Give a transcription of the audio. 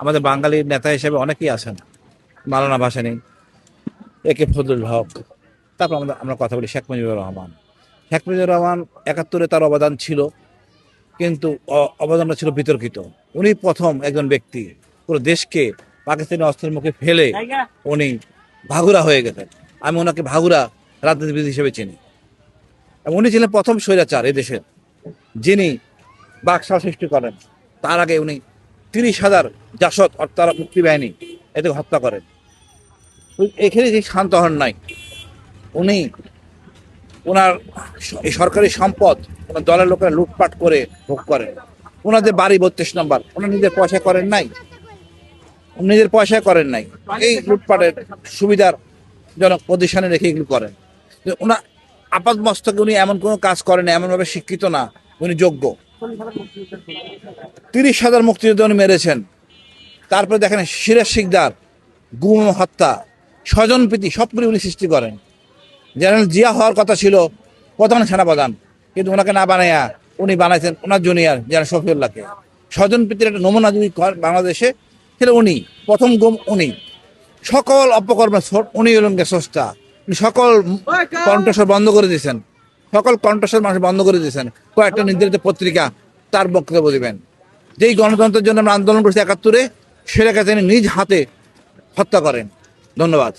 আমাদের বাঙালির নেতা হিসেবে অনেকেই আছেন। মালানা ভাসানী, এ কে ফজলুল হক, তারপর আমাদের, আমরা কথা বলি শেখ মুজিবুর রহমান। শেখ মুজিবুর রহমান একাত্তরে তার অবদান ছিল, কিন্তু অবদানটা ছিল বিতর্কিত। উনি প্রথম একজন ব্যক্তি, পুরো দেশকে পাকিস্তানি অস্ত্রের মুখে ফেলে উনি ভাগুরা হয়ে গেছেন। আমি ওনাকে ভাগুরা রাজনীতিবিদ হিসেবে চিনি। এবং উনি ছিলেন প্রথম স্বৈরাচার এদেশের যিনি বাকশাল সৃষ্টি করেন। তার আগে উনি তিরিশ হাজার জাসদ অর্থাৎ মুক্তি বাহিনী এতে হত্যা করেন। এখানে যে শান্ত হন নাই উনি ওনার এই সরকারি সম্পদ ওনার দলের লোকেরা লুটপাট করে ভোগ করেন। ওনাদের বাড়ি বত্রিশ নম্বর ওনার নিজের পয়সা করেন নাই। নিজের পয়সা করেন নাই। এই লুটপাটের সুবিধার জনক পজিশনে রেখে এগুলো করেন। ওনার আপাত মস্তকে উনি এমন কোনো কাজ করেন না, এমনভাবে শিক্ষিত না উনি যোগ্য। তিরিশ হাজার মুক্তিযোদ্ধা উনি মেরেছেন। তারপরে দেখেন সিরাজ শিকদার, গুম হত্যা স্বজনপ্রীতি সবগুলি উনি সৃষ্টি করেন। জেনারেল জিয়া হওয়ার কথা ছিল প্রধান সেনাপ্রধান, কিন্তু ওনাকে না বানাইয়া উনি বানাইছেন ওনার জুনিয়র জেনারেল শফিউল্লাহকে। স্বজনপ্রীতির একটা নমুনা যদি বাংলাদেশে সেটা উনি, প্রথম গুম উনি। সকল অপকর্মের উনি হলেন স্রষ্টা। উনি সকল কণ্ঠস্বর বন্ধ করে দিয়েছেন। সকল কণ্ঠস্বর মানুষ বন্ধ করে দিয়েছেন। কয়েকটা নির্ধারিত পত্রিকা তার বক্তব্য দিবেন। যেই গণতন্ত্রের জন্য আমরা আন্দোলন করছি একাত্তরে, সেটাকে তিনি নিজ হাতে হত্যা করেন। ধন্যবাদ।